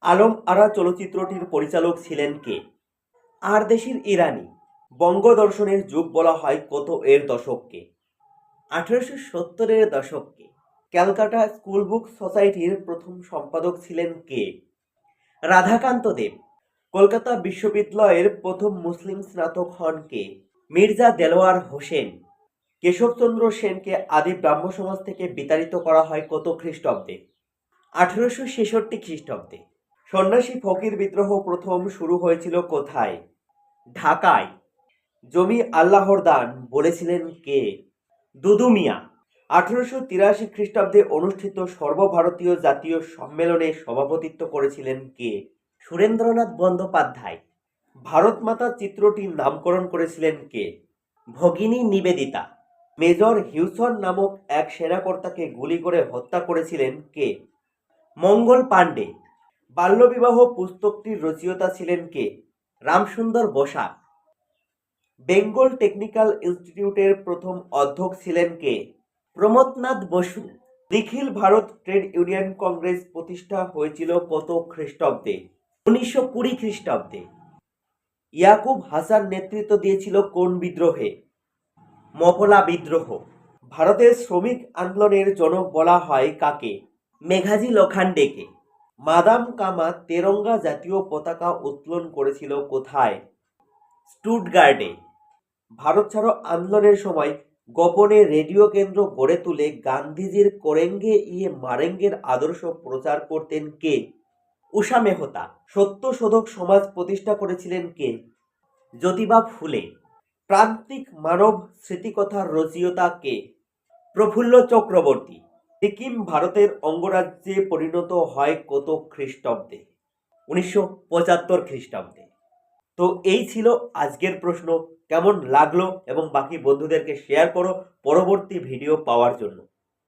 আলম আরা চলচ্চিত্রটির পরিচালক ছিলেন কে? আর দেশের ইরানি। বঙ্গদর্শনের যুগ বলা হয় কত এর দশককে আঠেরোশো সত্তরের দশককে ক্যালকাটা স্কুল বুক সোসাইটির প্রথম সম্পাদক ছিলেন কে? রাধাকান্ত দেব। কলকাতা বিশ্ববিদ্যালয়ের প্রথম মুসলিম স্নাতক হন কে? মির্জা দেলোয়ার হোসেন। কেশবচন্দ্র সেনকে আদি ব্রাহ্ম সমাজ থেকে বিতাড়িত করা হয় কত খ্রিস্টাব্দে? আঠেরোশো ছেষট্টি খ্রিস্টাব্দে। সন্ন্যাসী ফকির বিদ্রোহ প্রথম শুরু হয়েছিল কোথায়? ঢাকায়। জমি আল্লাহর দান বলেছিলেন কে? দুদু মিয়া আঠেরোশো তিরাশি খ্রিস্টাব্দে অনুষ্ঠিত সর্বভারতীয় জাতীয় সম্মেলনে সভাপতিত্ব করেছিলেন কে? সুরেন্দ্রনাথ বন্দ্যোপাধ্যায়। ভারত মাতা চিত্রটির নামকরণ করেছিলেন কে? ভগিনী নিবেদিতা। মেজর হিউসন নামক এক সেনাকর্তাকে গুলি করে হত্যা করেছিলেন কে? মঙ্গল পাণ্ডে। বাল্যবিবাহ পুস্তকটির রচয়িতা ছিলেন কে? রামসুন্দর বসাক। বেঙ্গল টেকনিক্যাল ইনস্টিটিউটের প্রথম অধ্যক্ষ ছিলেন কে? প্রমথনাথ বসু। নিখিল ভারত ট্রেড ইউনিয়ন কংগ্রেস প্রতিষ্ঠা হয়েছিল কত খ্রিস্টাব্দে? উনিশশো কুড়ি খ্রিস্টাব্দে। ইয়াকুব হাসান নেতৃত্ব দিয়েছিল কোন বিদ্রোহে? মফলা বিদ্রোহ। ভারতের শ্রমিক আন্দোলনের জনক বলা হয় কাকে? মেঘাজি লোখান্ডেকে। মাদাম কামা তেরঙ্গা জাতীয় পতাকা উত্তোলন করেছিল কোথায়? স্টুটগার্ডে। ভারত ছাড়ো আন্দোলনের সময় গোপনে রেডিও কেন্দ্র গড়ে তুলে গান্ধীজির করেঙ্গে ইয়ে মারেঙ্গের আদর্শ প্রচার করতেন কে? উষা মেহতা সত্য শোধক সমাজ প্রতিষ্ঠা করেছিলেন কে? জ্যোতিবা ফুলে, প্রান্তিক মানব স্মৃতিকথার রচয়িতা কে? প্রফুল্ল চক্রবর্তী সিকিম ভারতের অঙ্গরাজ্যে পরিণত হয় কত খ্রিস্টাব্দে? উনিশশো পঁচাত্তর খ্রিস্টাব্দে। তো এই ছিল আজকের প্রশ্ন। কেমন লাগল? এবং বাকি বন্ধুদেরকে শেয়ার করো পরবর্তী ভিডিও পাওয়ার জন্য।